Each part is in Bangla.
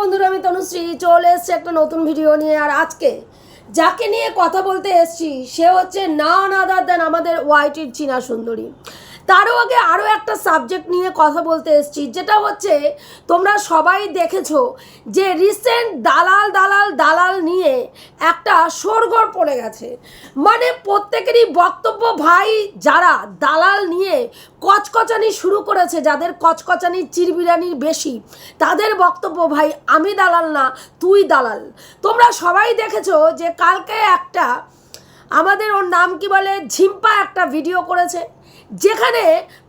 বন্ধুরা, আমি তনুশ্রী চলে এসছি একটা নতুন ভিডিও নিয়ে। আর আজকে যাকে নিয়ে কথা বলতে এসছি, সে হচ্ছে না আদার দেন আমাদের ওয়াইটির চীনা সুন্দরী। তারও আগে আরও একটা সাবজেক্ট নিয়ে কথা বলতে এসছি, যেটা হচ্ছে তোমরা সবাই দেখেছ যে রিসেন্ট দালাল দালাল দালাল নিয়ে একটা সরগড় পড়ে গেছে। মানে প্রত্যেকেরই বক্তব্য, ভাই, যারা দালাল নিয়ে কচকচানি শুরু করেছে, যাদের কচকচানি চিরবিরানি বেশি, তাদের বক্তব্য, ভাই, আমি দালাল না, তুই দালাল। তোমরা সবাই দেখেছ যে কালকে একটা আমাদের ওর নাম কি বলে? ঝিম্পা একটা ভিডিও করেছে, যেখানে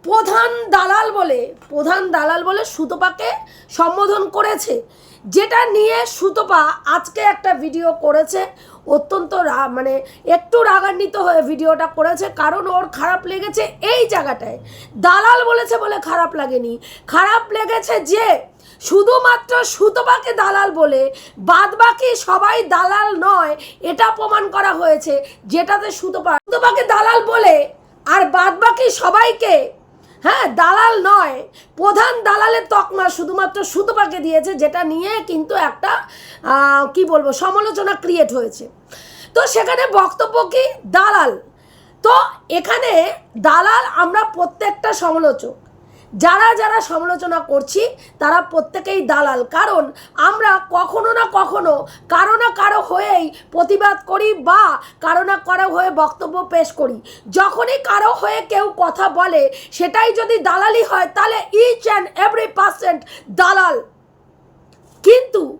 প্রধান দালাল বলে, প্রধান দালাল বলে সুতপাকে সম্বোধন করেছে। যেটা নিয়ে সুতপা আজকে একটা ভিডিও করেছে, অত্যন্ত মানে একটু রাগান্বিত হয়ে ভিডিওটা করেছে, কারণ ওর খারাপ লেগেছে এই জায়গাটায়। দালাল বলেছে বলে খারাপ লাগেনি। খারাপ লেগেছে যে শুধুমাত্র সুতপাকে দালাল বলে, বাদবাকি সবাই দালাল নয়, এটা প্রমাণ করা হয়েছে, যেটাতে সুতপা সুতপাকে দালাল বলে, আর বাদবাকি সবাইকে হ্যাঁ দালাল নয়, প্রধান দালালের তকমা শুধুমাত্র সুতপাকে দিয়েছে, যেটা নিয়ে কিন্তু একটা কি বলব, সমালোচনা ক্রিয়েট হয়েছে। তো সেখানে বক্তব্য কি? দালাল। তো এখানে দালাল আমরা প্রত্যেকটা সমালোচক। যারা যারা সমালোচনা করছি, তারা প্রত্যেকেই দালাল। কারণ আমরা কখনো না কখনো কারও না কারও হয়েই প্রতিবাদ করি বা কারও না কারও হয়ে বক্তব্য পেশ করি। যখনই কারও হয়ে কেউ কথা বলে, সেটাই যদি দালালি হয়, তাহলে ইচ অ্যান্ড এভরি পার্সেন্ট দালাল। কিন্তু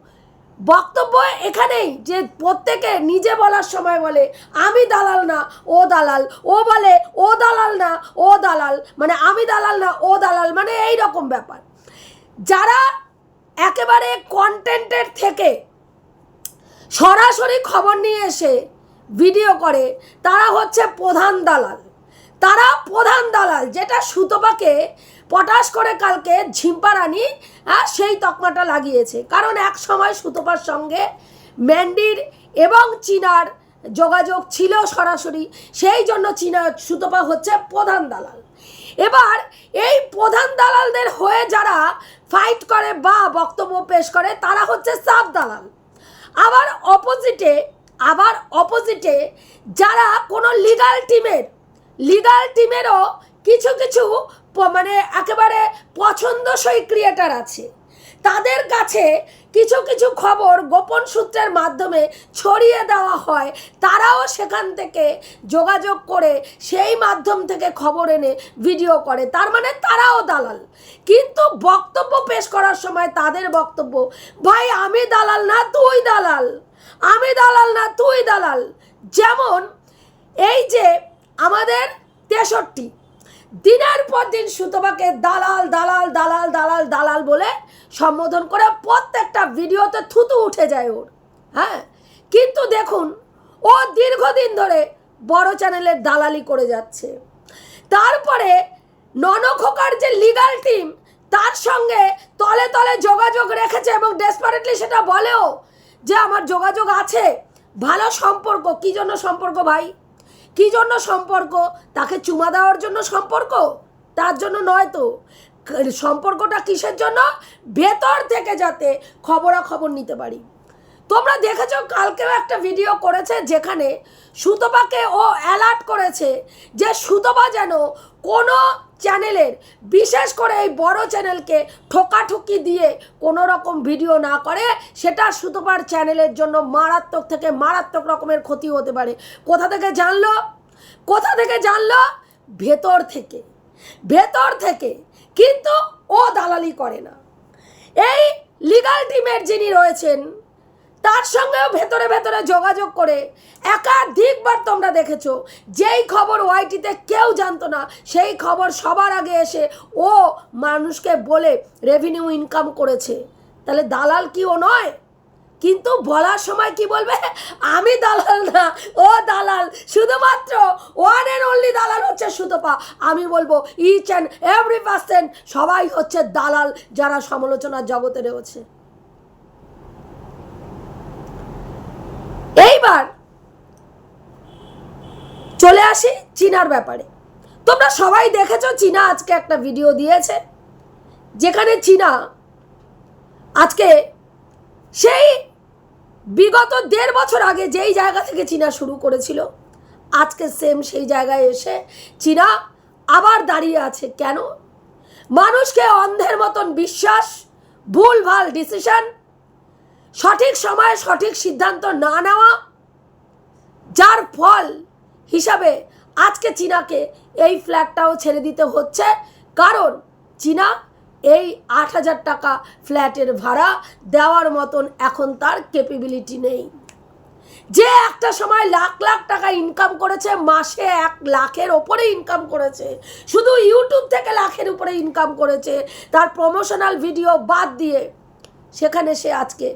বক্তব্য এখানেই যে প্রত্যেকে নিজে বলার সময় বলে, আমি দালাল না, ও দালাল, ও বলে, ও দালাল না, ও দালাল মানে আমি দালাল না, ও দালাল মানে এই রকম ব্যাপার। যারা একেবারে কন্টেন্টের থেকে সরাসরি খবর নিয়ে এসে ভিডিও করে, তারা হচ্ছে প্রধান দালাল। তারা প্রধান দালাল, যেটা সুতপাকে পটাশ করে কালকে ঝিম্পা রানী সেই তকমাটা লাগিয়েছে। কারণ এক সময় সুতপার সঙ্গে ম্যান্ডির এবং চীনার যোগাযোগ ছিল সরাসরি, সেই জন্য চীনা সুতপা হচ্ছে প্রধান দালাল। এবার এই প্রধান দালালদের হয়ে যারা ফাইট করে বা বক্তব্য পেশ করে, তারা হচ্ছে সাব দালাল। আবার অপোজিটে আবার অপোজিটে যারা কোনো লিগাল টিমের লিগাল টিমেরও কিছু কিছু মানে একেবারে পছন্দসই ক্রিয়েটার আছে। তাদের কাছে কিছু কিছু খবর গোপন সূত্রের মাধ্যমে ছড়িয়ে দেওয়া হয়। তারাও সেখান থেকে যোগাযোগ করে সেই মাধ্যম থেকে খবর এনে ভিডিও করে। তার মানে তারাও দালাল। কিন্তু বক্তব্য পেশ করার সময় তাদের বক্তব্য, ভাই, আমি দালাল না, তুই দালাল। আমি দালাল না, তুই দালাল। যেমন এই যে আমাদের তেষট্টি। দিনের পর দিন সুতপাকে দালাল দালাল দালাল দালাল দালাল বলে সম্বোধন করে প্রত্যেকটা ভিডিওতে থুতু উঠে যায় ওর। হ্যাঁ? কিন্তু দেখুন, ও দীর্ঘদিন ধরে বড় চ্যানেলের দালালি করে যাচ্ছে। তারপরে ননখোকার যে লিগাল টিম তার সঙ্গে তলে তলে যোগাযোগ রেখেছে এবং ডেসপারেটলি সেটা বলেও যে আমার যোগাযোগ আছে, ভালো সম্পর্ক, কী জন্য সম্পর্ক ভাই? কী জন্য সম্পর্ক? তাকে চুমা দেওয়ার জন্য সম্পর্ক? তার জন্য নয় তো। সম্পর্কটা কিসের জন্য? ভেতর থেকে যাতে খবরাখবর নিতে পারি। তোমরা দেখেছ, কালকেও একটা ভিডিও করেছে যেখানে সুতপাকে ও অ্যালার্ট করেছে যে সুতপা যেন কোনো চ্যানেলের বিশেষ করে এই বড় চ্যানেলকে ঠোকাঠুকি দিয়ে কোনো রকম ভিডিও না করে, সেটা সুতপার চ্যানেলের জন্য মারাত্মক থেকে মারাত্মক রকমের ক্ষতি হতে পারে। কোথা থেকে জানলো? কোথা থেকে জানলো? ভেতর থেকে। ভেতর থেকে। কিন্তু ও দালালি করে না। এই লিগাল টিমের যিনি রয়েছেন তার সঙ্গেও ভেতরে ভেতরে যোগাযোগ করে একাধিকবার তোমরা দেখেছ, যেই খবর ওয়াইটিতে কেউ জানতো না, সেই খবর সবার আগে এসে ও মানুষকে বলে রেভিনিউ ইনকাম করেছে। তাহলে দালাল কি ও নয়? কিন্তু বলার সময় কি বলবে? আমি দালাল না, ও দালাল। শুধুমাত্র ওয়ান অ্যান্ড অনলি দালাল হচ্ছে সুতপা। আমি বলব ইচ অ্যান্ড এভরি পার্সেন্ট সবাই হচ্ছে দালাল যারা সমালোচনার জগতে রয়েছে। এইবার চলে আসি চীনার ব্যাপারে। তোমরা সবাই দেখেছ চীনা আজকে একটা ভিডিও দিয়েছে, যেখানে চীনা আজকে সেই বিগত দেড় বছর আগে যেই জায়গা থেকে চীনা শুরু করেছিল, আজকে সেম সেই জায়গায় এসে চীনা আবার দাঁড়িয়ে আছে। কেন? মানুষকে অন্ধের মতন বিশ্বাস ভুলভাল ডিসিশন সঠিক সময়ে সঠিক সিদ্ধান্ত না নেওয়া, যার ফল হিসাবে আজকে চীনাকে এই ফ্ল্যাটটাও ছেড়ে দিতে হচ্ছে। কারণ চীনা এই আট হাজার টাকা ফ্ল্যাটের ভাড়া দেওয়ার মতন এখন তার ক্যাপেবিলিটি নেই। যে একটা সময় লাখ লাখ টাকা ইনকাম করেছে, মাসে এক লাখের ওপরে ইনকাম করেছে। শুধু ইউটিউব থেকে লাখের উপরে ইনকাম করেছে। তার প্রমোশনাল ভিডিও বাদ দিয়ে সেখানে সে আজকে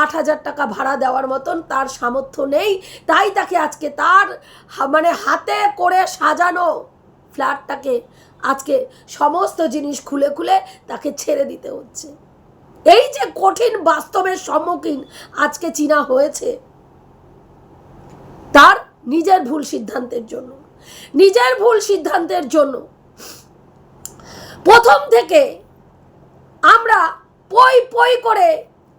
আট হাজার টাকা ভাড়া দেওয়ার মতন তার সামর্থ্য নেই। তাই তাকে আজকে তার মানে হাতে করে সাজানো ফ্ল্যাটটাকে আজকে সমস্ত জিনিস খুলে খুলে তাকে ছেড়ে দিতে হচ্ছে। এই যে কঠিন বাস্তবের সম্মুখীন আজকে চীনা হয়েছে, তার নিজের ভুল সিদ্ধান্তের জন্য। নিজের ভুল সিদ্ধান্তের জন্য প্রথম থেকে আমরা পই পই করে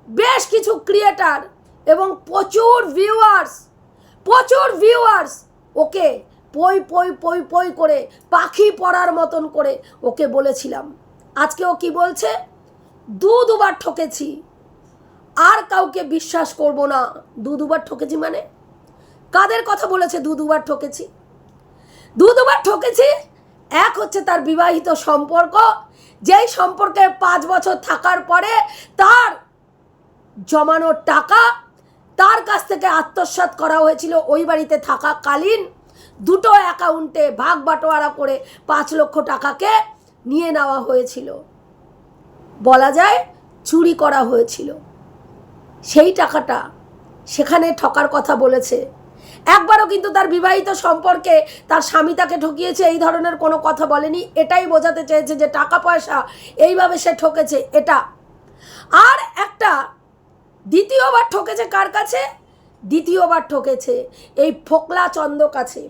বেশ কিছু ক্রিয়েটার এবং প্রচুর ভিউয়ার্স প্রচুর ভিউয়ার্স ওকে পই পই পই পই করে পাখি পড়ার মতন করে ওকে বলেছিলাম। আজকে ও কি বলছে? দু দুবার ঠকেছি। আর কাউকে বিশ্বাস করব না। দু দুবার ঠকেছি মানে? কাদের কথা বলেছে দু দুবার ঠকেছি? দু দুবার ঠকেছি, এক হচ্ছে তার বিবাহিত সম্পর্ক যেই সম্পর্কে পাঁচ বছর থাকার পরে তার জমানোর টাকা তার কাছ থেকে আত্মসাৎ করা হয়েছিল ওই বাড়িতে থাকাকালীন। দুটো অ্যাকাউন্টে ভাগ বাটোয়ারা করে পাঁচ লক্ষ টাকাকে নিয়ে নেওয়া হয়েছিল। বলা যায় চুরি করা হয়েছিল। সেই টাকাটা সেখানে ঠকার কথা বলেছে একবারও কিন্তু তার বিবাহিত সম্পর্কে তার স্বামী তাকে ঠকিয়েছে, এই ধরনের কোনো কথা বলেনি। এটাই বোঝাতে চেয়েছে যে টাকা পয়সা এইভাবে সে ঠকেছে, এটা। আর একটা, দ্বিতীয়বার ঠকেছে কার কাছে? দ্বিতীয়বার ঠকেছে এই ফোকলা চন্দ কাছে।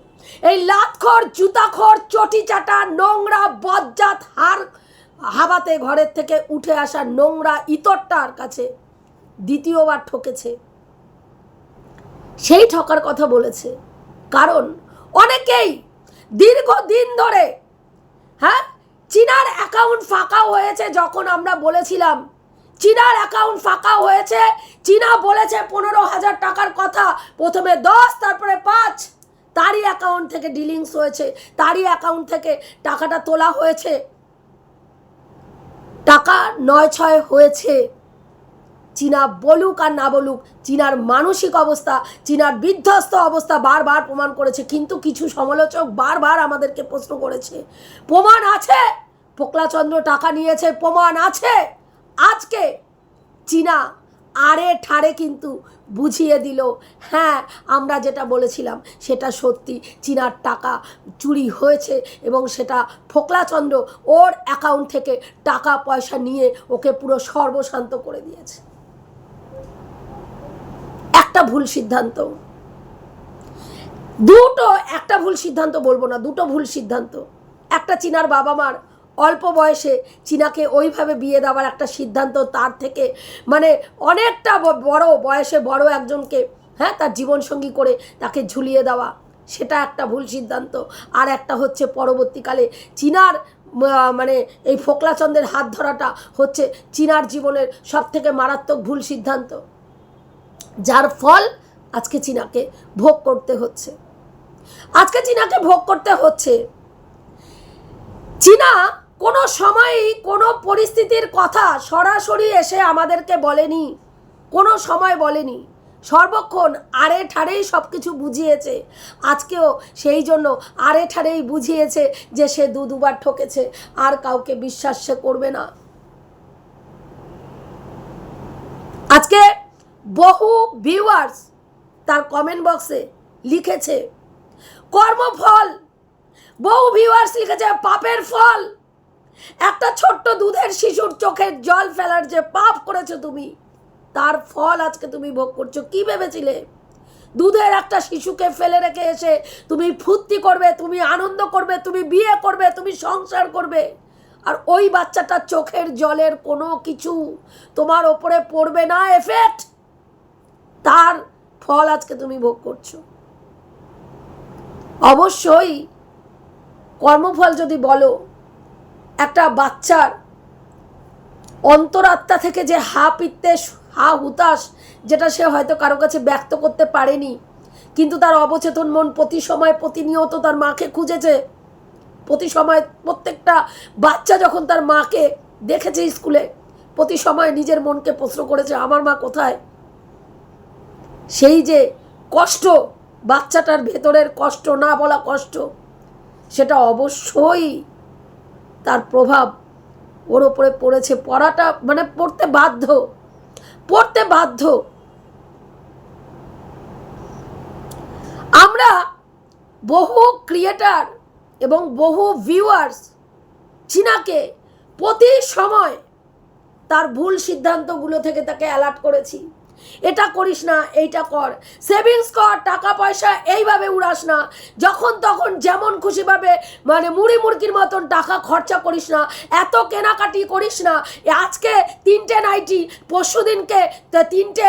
এই লাতখর, জুতাখর চটি চাটা নোংরা, বজ্জাত হার হাবাতে ঘরের থেকে উঠে আসা নোংরা ইতরটার কাছে দ্বিতীয়বার ঠকেছে। সেই ঠকার কথা বলেছে। কারণ অনেকেই দীর্ঘদিন ধরে হ্যাঁ চীনার অ্যাকাউন্ট ফাঁকা হয়েছে যখন আমরা বলেছিলাম। চীনার অ্যাকাউন্ট ফাঁকা হয়েছে, চীনা বলেছে পনেরো হাজার টাকার কথা। প্রথমে দশ, তারপরে পাঁচ। তারই অ্যাকাউন্ট থেকে ডিলিংস হয়েছে, তারই অ্যাকাউন্ট থেকে টাকাটা তোলা হয়েছে। টাকা নয় ছয় হয়েছে। চীনা বলুক আর না বলুক, চীনার মানসিক অবস্থা, চীনার বিধ্বস্ত অবস্থা বারবার প্রমাণ করেছে। কিন্তু কিছু সমালোচক বারবার আমাদেরকে প্রশ্ন করেছে, প্রমাণ আছে? পোকলাচন্দ্র টাকা নিয়েছে, প্রমাণ আছে? আজকে চীনা আরে ঠারে কিন্তু বুঝিয়ে দিল হ্যাঁ আমরা যেটা বলেছিলাম, সেটা সত্যি। চীনার টাকা চুরি হয়েছে এবং সেটা ফোকলাচন্দ্র ওর অ্যাকাউন্ট থেকে টাকা পয়সা নিয়ে ওকে পুরো সর্বশান্ত করে দিয়েছে। একটা ভুল সিদ্ধান্ত। দুটো একটা ভুল সিদ্ধান্ত বলব না, দুটো ভুল সিদ্ধান্ত। একটা চীনার বাবা মার অল্প বয়সে চীনাকে ওইভাবে বিয়ে দেওয়ার একটা সিদ্ধান্ত তার থেকে মানে অনেকটা বড় বয়সে বড় একজনকে হ্যাঁ তার জীবনসঙ্গী করে তাকে ঝুলিয়ে দেওয়া, সেটা একটা ভুল সিদ্ধান্ত। আর একটা হচ্ছে পরবর্তীকালে চীনার মানে এই ফোকলাচন্দ্রের হাত ধরাটা হচ্ছে চীনার জীবনের সব থেকে মারাত্মক ভুল সিদ্ধান্ত। যার ফল আজকে চীনাকে ভোগ করতে হচ্ছে। আজকে চীনাকে ভোগ করতে হচ্ছে। চীনা কোনো সময়ই কোনো পরিস্থিতির কথা সরাসরি এসে আমাদেরকে বলেনি। কোনো সময় বলেনি। সর্বক্ষণ আরে ঠারেই সব কিছু বুঝিয়েছে। আজকেও সেই জন্য আরে ঠারেই বুঝিয়েছে যে সে দু দুবার ঠকেছে, আর কাউকে বিশ্বাস সে করবে না। আজকে বহু ভিউয়ার্স তার কমেন্ট বক্সে লিখেছে, কর্মফল। বহু ভিউয়ার্স লিখেছে, পাপের ফল। একটা ছোট্ট দুধের শিশুর চোখের জল ফেলার যে পাপ করেছ তুমি, তার ফল আজকে তুমি ভোগ করছ। কি ভেবেছিলে? দুধের একটা শিশুকে ফেলে রেখে এসে তুমি ফুর্তি করবে, তুমি আনন্দ করবে, তুমি বিয়ে করবে, তুমি সংসার করবে। আর ওই বাচ্চাটার চোখের জলের কোনো কিছু তোমার ওপরে পড়বে না। এফেক্ট! তার ফল আজকে তুমি ভোগ করছ। অবশ্যই কর্মফল যদি বলো, একটা বাচ্চার অন্তরাত্মা থেকে যে হা পিত্তে হা হুতাশ, যেটা সে হয়তো কারও কাছে ব্যক্ত করতে পারেনি, কিন্তু তার অবচেতন মন প্রতি সময় প্রতিনিয়ত তার মাকে খুঁজেছে, প্রতি সময় প্রত্যেকটা বাচ্চা যখন তার মাকে দেখেছে স্কুলে, প্রতি সময় নিজের মনকে প্রশ্ন করেছে, আমার মা কোথায়? সেই যে কষ্ট, বাচ্চাটার ভেতরের কষ্ট, না বলা কষ্ট, সেটা অবশ্যই তার প্রভাব ওর ওপরে পড়েছে। পড়াটা মানে পড়তে বাধ্য পড়তে বাধ্য। আমরা বহু ক্রিয়েটার এবং বহু ভিউয়ার্স চীনাকে প্রতি সময় তার ভুল সিদ্ধান্তগুলো থেকে তাকে অ্যালার্ট করেছি। এটা করিস না, এইটা কর। সেভিংস কর, টাকা পয়সা, এইভাবে উড়াস না। যখন তখন যেমন খুশিভাবে মানে মুড়ি মুরগির মতন টাকা খরচা করিস না, এত কেনাকাটি করিস না। আজকে তিনটে নাইটি, পরশু দিনকে তিনটে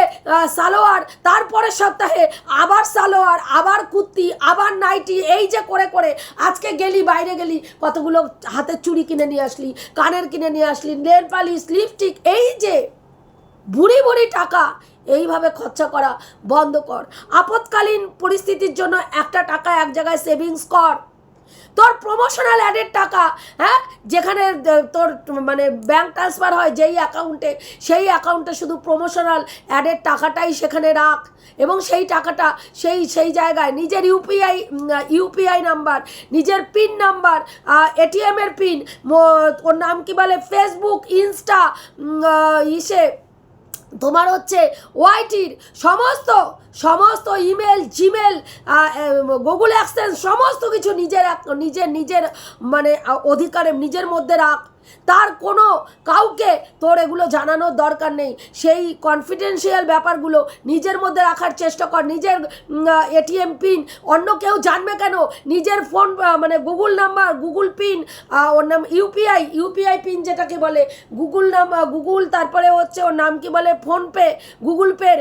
সালোয়ার, তারপরের সপ্তাহে আবার সালোয়ার, আবার কুর্তি, আবার নাইটি, এই যে করে করে আজকে গেলি, বাইরে গেলি, কতগুলো হাতের চুড়ি কিনে নিয়ে আসলি, কানের কিনে নিয়ে আসলি নেল পালিশ লিপস্টিক এই যে বুড়ি বুড়ি টাকা এইভাবে খরচা করা বন্ধ কর। আপৎকালীন পরিস্থিতির জন্য একটা টাকা এক জায়গায় সেভিংস কর। তোর প্রমোশনাল অ্যাডের টাকা হ্যাঁ? যেখানে তোর মানে ব্যাংক ট্রান্সফার হয় যেই অ্যাকাউন্টে সেই অ্যাকাউন্টে শুধু প্রমোশনাল অ্যাডের টাকাটাই সেখানে রাখ। এবং সেই টাকাটা সেই সেই জায়গায় নিজের ইউপিআই ইউপিআই নাম্বার নিজের পিন নাম্বার এটিএমের পিন ওর নাম কি বলে? ফেসবুক ইনস্টা ইসে তোমার হচ্ছে ওয়াইটির সমস্ত সমস্ত ইমেল, জিমেল গুগল অ্যাক্সেন্স সমস্ত কিছু নিজের নিজের নিজের মানে অধিকারে নিজের মধ্যে রাখ। তার কোনো কাউকে তোর এগুলো জানানোর দরকার নেই। সেই কনফিডেন্সিয়াল ব্যাপারগুলো নিজের মধ্যে রাখার চেষ্টা কর। নিজের এটিএম পিন অন্য কেউ জানবে কেন? নিজের ফোন মানে গুগল নাম্বার, গুগল পিন ওর নাম ইউপিআই ইউপিআই পিন যেটাকে বলে, গুগল নাম গুগল, তারপরে হচ্ছে ওর নাম কি বলে? ফোনপে, গুগল পের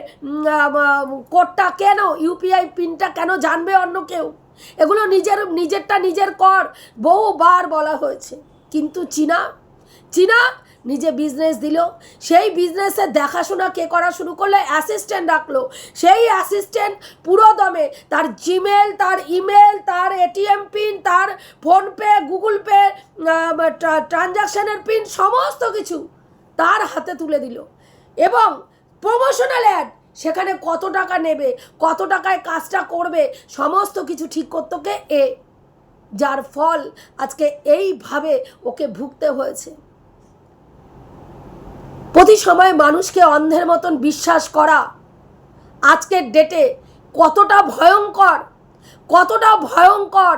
কোডটা কেন? ইউপিআই পিনটা কেন জানবে অন্য কেউ? এগুলো নিজের, নিজেরটা নিজের কর, বহুবার বলা হয়েছে। কিন্তু চীনা চীনা নিজে বিজনেস দিল। সেই বিজনেসের দেখাশোনা কে করা শুরু করলে? অ্যাসিস্ট্যান্ট রাখল। সেই অ্যাসিস্ট্যান্ট পুরো দমে তার জিমেল তার ইমেল তার এটিএম পিন তার ফোনপে গুগল পে ট্রানজাকশানের পিন সমস্ত কিছু তার হাতে তুলে দিল। এবং প্রমোশনাল অ্যাড সেখানে কত টাকা নেবে, কত টাকায় কাজটা করবে, সমস্ত কিছু ঠিক করতে কে? এ, যার ফল আজকে এইভাবে ওকে ভুগতে হয়েছে। প্রতি সময় মানুষকে অন্ধের মতন বিশ্বাস করা আজকের ডেটে কতটা ভয়ঙ্কর কতটা ভয়ঙ্কর,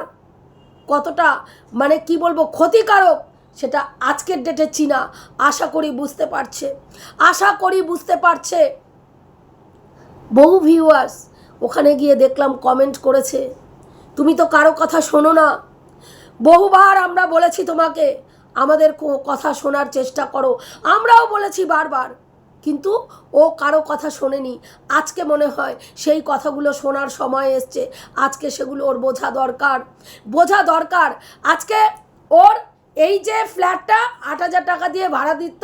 কতটা মানে কি বলব ক্ষতিকারক সেটা আজকের ডেটে চীনা আশা করি বুঝতে পারছে। আশা করি বুঝতে পারছে বহু ভিউয়ার্স ওখানে গিয়ে দেখলাম কমেন্ট করেছে। তুমি তো কারও কথা শোনো না। বহুবার আমরা বলেছি তোমাকে, আমাদের কথা শোনার চেষ্টা করো। আমরাও বলেছি বারবার, কিন্তু ও কারও কথা শোনেনি। আজকে মনে হয় সেই কথাগুলো শোনার সময় এসছে। আজকে সেগুলো ওর বোঝা দরকার। বোঝা দরকার। আজকে ওর এই যে ফ্ল্যাটটা আট হাজার টাকা দিয়ে ভাড়া দিত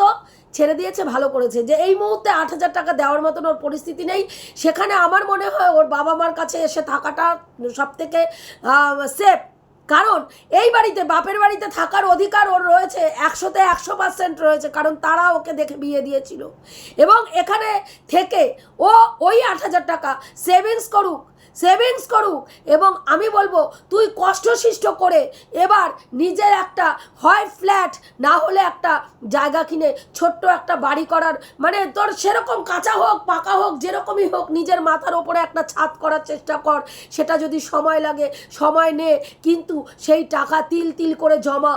ছেড়ে দিয়েছে, ভালো করেছে। যে এই মুহূর্তে আট হাজার টাকা দেওয়ার মতন ওর পরিস্থিতি নেই। সেখানে আমার মনে হয় ওর বাবা মার কাছে এসে থাকাটা সব থেকে সেফ কারণ এই বাড়িতে, বাপের বাড়িতে থাকার অধিকার ওর রয়েছে, একশোতে একশো পার্সেন্ট রয়েছে, কারণ তারা ওকে দেখে বিয়ে দিয়েছিল। এবং এখানে থেকে ও ওই আট হাজার টাকা সেভিংস করুক সেভিংস করুক এবং আমি বলব, তুই কষ্টসিষ্ট করে এবার নিজের একটা হয় ফ্ল্যাট, না হলে একটা জায়গা কিনে ছোট্ট একটা বাড়ি করার মানে তোর সেরকম কাঁচা হোক, পাকা হোক, যেরকমই হোক, নিজের মাথার ওপরে একটা ছাদ করার চেষ্টা কর। সেটা যদি সময় লাগে, সময় নে, কিন্তু সেই টাকা তিল তিল করে জমা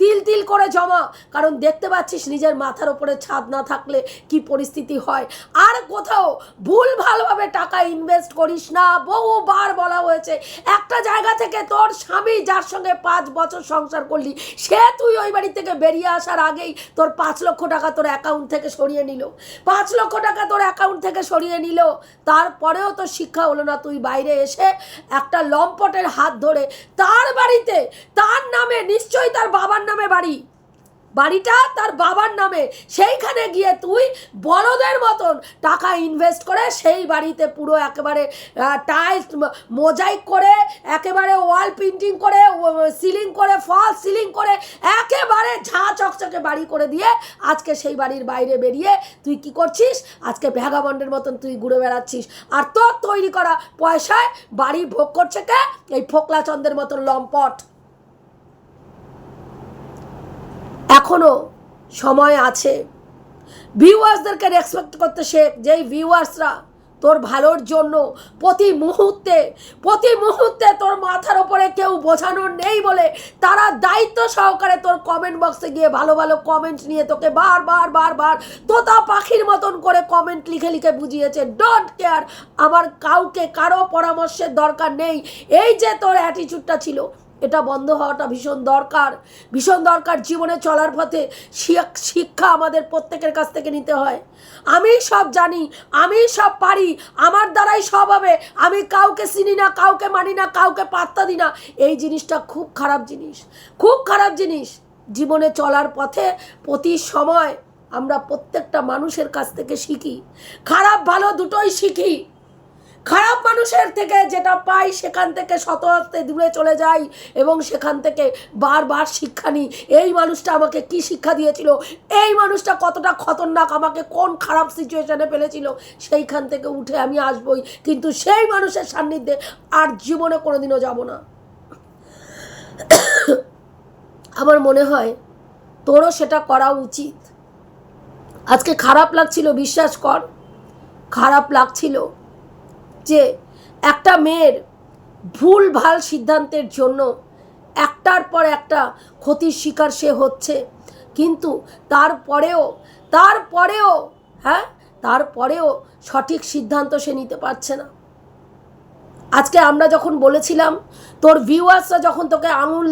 তিল তিল করে জমা। কারণ দেখতে পাচ্ছিস নিজের মাথার ওপরে ছাদ না থাকলে কি পরিস্থিতি হয়। আর কোথাও ভুল ভালোভাবে টাকা ইনভেস্ট করিস না। বহুবার বলা হয়েছে, একটা জায়গা থেকে তোর স্বামী যার সঙ্গে পাঁচ বছর সংসার করলি, সে তুই ওই বাড়ি থেকে বেরিয়ে আসার আগেই তোর পাঁচ লক্ষ টাকা তোর অ্যাকাউন্ট থেকে সরিয়ে নিল। পাঁচ লক্ষ টাকা তোর অ্যাকাউন্ট থেকে সরিয়ে নিল। তারপরেও তো শিক্ষা হলো না তুই বাইরে এসে একটা লম্পটের হাত ধরে তার বাড়িতে, তার নামে নিশ্চয়ই তার বাবার নামে বাড়ি। বাড়িটা তার বাবার নামে। সেইখানে গিয়ে তুই বড়দের মতন টাকা ইনভেস্ট করে সেই বাড়িতে পুরো একেবারে টাইলস মোজাইক করে, একেবারে ওয়াল পেন্টিং করে সিলিং করে ফল সিলিং করে, একেবারে ঝাঁ চকচকে বাড়ি করে দিয়ে আজকে সেই বাড়ির বাইরে বেরিয়ে তুই কি করছিস? আজকে ভ্যাগাবন্ডের মতন তুই ঘুরে বেড়াচ্ছিস। আর তোর তৈরি করা পয়সায় বাড়ি ভোগ করছে কে? এই ফোকলা চন্দ্রের মতন লম্পট। এখনও সময় আছে। ভিউয়ার্সদেরকে রেসপেক্ট করতে শেখ। যেই ভিউয়ার্সরা তোর ভালোর জন্য প্রতি মুহূর্তে প্রতি মুহূর্তে তোর মাথার ওপরে কেউ বোঝানোর নেই বলে তারা দায়িত্ব সহকারে তোর কমেন্ট বক্সে গিয়ে ভালো ভালো কমেন্ট নিয়ে তোকে বার বার বার বারবার তোতা পাখির মতন করে কমেন্ট লিখে লিখে বুঝিয়েছে। ডোন্ট কেয়ার আমার কাউকে, কারও পরামর্শের দরকার নেই। এই যে তোর অ্যাটিচিউডটা ছিল এটা বন্ধ হওয়াটা ভীষণ দরকার। ভীষণ দরকার জীবনে চলার পথে শিক্ষা আমাদের প্রত্যেকের কাছ থেকে নিতে হয়। আমি সব জানি, আমি সব পারি, আমার দ্বারাই সব হবে। আমি কাউকে চিনি না, কাউকে মানি না, কাউকে পাত্তা দিই না। এই জিনিসটা খুব খারাপ জিনিস। খুব খারাপ জিনিস। জীবনে চলার পথে প্রতি সময় আমরা প্রত্যেকটা মানুষের কাছ থেকে শিখি। খারাপ ভালো দুটোই শিখি। খারাপ মানুষের থেকে যেটা পাই, সেখান থেকে শত হস্তে দূরে চলে যাই এবং সেখান থেকে বারবার শিক্ষা নিই। এই মানুষটা আমাকে কি শিক্ষা দিয়েছিল? এই মানুষটা কতটা খতরনাক আমাকে কোন খারাপ সিচুয়েশনে ফেলেছিল? সেইখান থেকে উঠে আমি আসবই। কিন্তু সেই মানুষের সান্নিধ্যে আর জীবনে কোনোদিনও যাব না। আমার মনে হয় তোরও সেটা করা উচিত। আজকে খারাপ লাগছিল, বিশ্বাস কর। খারাপ লাগছিল। যে একটা মেয়ের ভুল, ভালো সিদ্ধান্তের জন্য একটার পর একটা ক্ষতির শিকার সে হচ্ছে। কিন্তু তারপরেও তারপরেও হ্যাঁ? তারপরেও সঠিক সিদ্ধান্ত সে নিতে পারছে না। আজকে আমরা যখন বলেছিলাম, তোর ভিউয়ার্সরা যখন তোকে আঙুল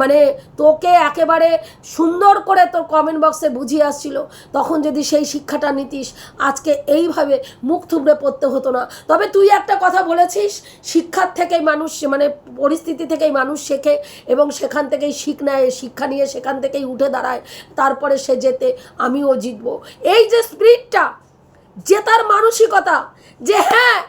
মানে তোকে একেবারে সুন্দর করে তোর কমেন্ট বক্সে বুঝিয়ে আসছিল, তখন যদি সেই শিক্ষাটা নিতিস, আজকে এইভাবে মুখ থুবড়ে পড়তে হতো না। তবে তুই একটা কথা বলেছিস, শিক্ষার থেকেই মানুষ মানে পরিস্থিতি থেকেই মানুষ শেখে এবং সেখান থেকেই শিখ নেয়, শিক্ষা নিয়ে সেখান থেকেই উঠে দাঁড়ায়, তারপরে সে যেতে আমিও জিতবো। এই যে স্পিরিটটা জেতার মানসিকতা, যে হ্যাঁ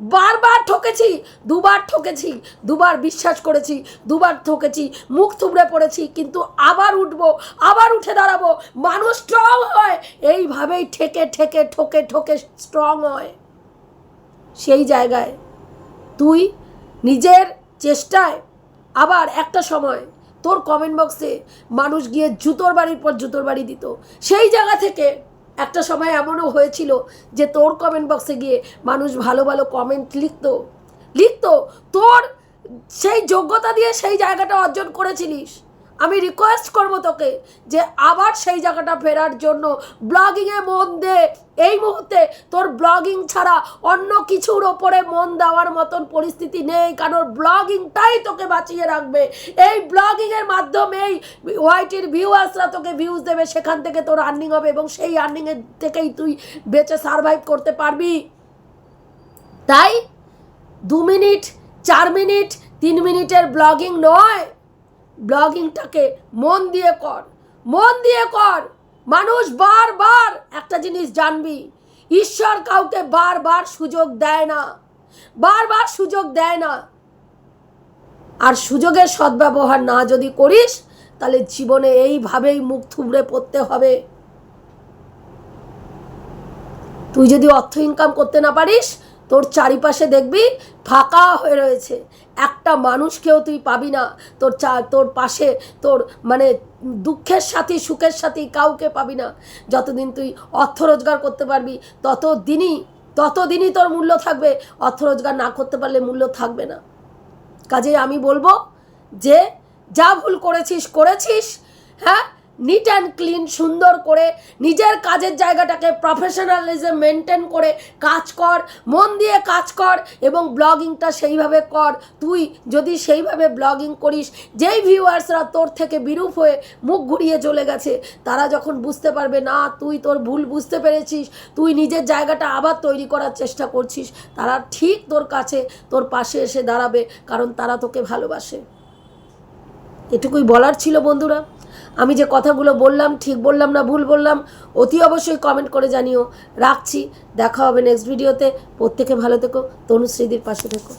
বারবার ঠকেছি, দুবার ঠকেছি, দুবার বিশ্বাস করেছি, দুবার ঠকেছি, মুখ থুবড়ে পড়েছি, কিন্তু আবার উঠবো, আবার উঠে দাঁড়াবো, মানুষ স্ট্রং হয়, এইভাবেই ঠেকে ঠেকে, ঠকে ঠকে স্ট্রং হয়। সেই জায়গায় তুই নিজের চেষ্টায় আবার একটা সময় তোর কমেন্ট বক্সে মানুষ গিয়ে জুতোর বাড়ির পর জুতোর বাড়ি দিত। সেই জায়গা থেকে একটা সময় এমনও হয়েছিল যে তোর কমেন্ট বক্সে গিয়ে মানুষ ভালো ভালো কমেন্ট লিখত। লিখত। তোর সেই যোগ্যতা দিয়ে সেই জায়গাটা অর্জন করেছিলিস। আমি রিকোয়েস্ট করব তোকে যে আবার সেই জায়গাটা ফেরার জন্য ব্লগিংয়ে মন দে। এই মুহূর্তে তোর ব্লগিং ছাড়া অন্য কিছুর ওপরে মন দেওয়ার মতন পরিস্থিতি নেই, কারণ ব্লগিংটাই তোকে বাঁচিয়ে রাখবে। এই ব্লগিংয়ের মাধ্যমেই ওয়াইটির ভিউয়ার্সরা তোকে ভিউজ দেবে, সেখান থেকে তোর আর্নিং হবে এবং সেই আর্নিংয়ের থেকেই তুই বেঁচে সারভাইভ করতে পারবি। তাই দু মিনিট, চার মিনিট, তিন মিনিটের ব্লগিং নয়। ব্লগিংটাকে মন দিয়ে কর, মন দিয়ে কর। মানুষ বারবার একটা জিনিস জানবি, ঈশ্বর কাউকে বারবার সুযোগ দেয় না, বারবার সুযোগ দেয় না। আর সুযোগের সদ্ব্যবহার না যদি করিস, তাহলে জীবনে এইভাবেই মুখ থুবড়ে পড়তে হবে। তুই যদি অর্থ ইনকাম করতে না পারিস তোর চারিপাশে দেখবি ফাঁকা হয়ে রয়েছে। একটা মানুষকেও তুই পাবি না। তোর চা, তোর পাশে তোর মানে দুঃখের সাথে, সুখের সাথে কাউকে পাবি না। যতদিন তুই অর্থ রোজগার করতে পারবি, ততদিনই ততদিনই তোর মূল্য থাকবে। অর্থ রোজগার না করতে পারলে মূল্য থাকবে না। কাজে আমি বলব যে, যা ভুল করেছিস করেছিস হ্যাঁ? নিট অ্যান্ড ক্লিন সুন্দর করে নিজের কাজের জায়গাটাকে প্রফেশনালিজম মেনটেন করে কাজ কর, মন দিয়ে কাজ কর এবং ব্লগিংটা সেইভাবে কর। তুই যদি সেইভাবে ব্লগিং করিস, যেই ভিউয়ার্সরা তোর থেকে বিরূপ হয়ে মুখ ঘুরিয়ে চলে গেছে, তারা যখন বুঝতে পারবে, না, তুই তোর ভুল বুঝতে পেরেছিস, তুই নিজের জায়গাটা আবার তৈরি করার চেষ্টা করছিস, তারা ঠিক তোর কাছে, তোর পাশে এসে দাঁড়াবে, কারণ তারা তোকে ভালোবাসে। এটুকুই বলার ছিল বন্ধুরা। আমি যে কথাগুলো বললাম, ঠিক বললাম না ভুল বললাম, অতি অবশ্যই কমেন্ট করে জানিও। রাখছি, দেখা হবে নেক্সট ভিডিওতে প্রত্যেকে ভালো থেকো, তনুশ্রীদির পাশে থেকো।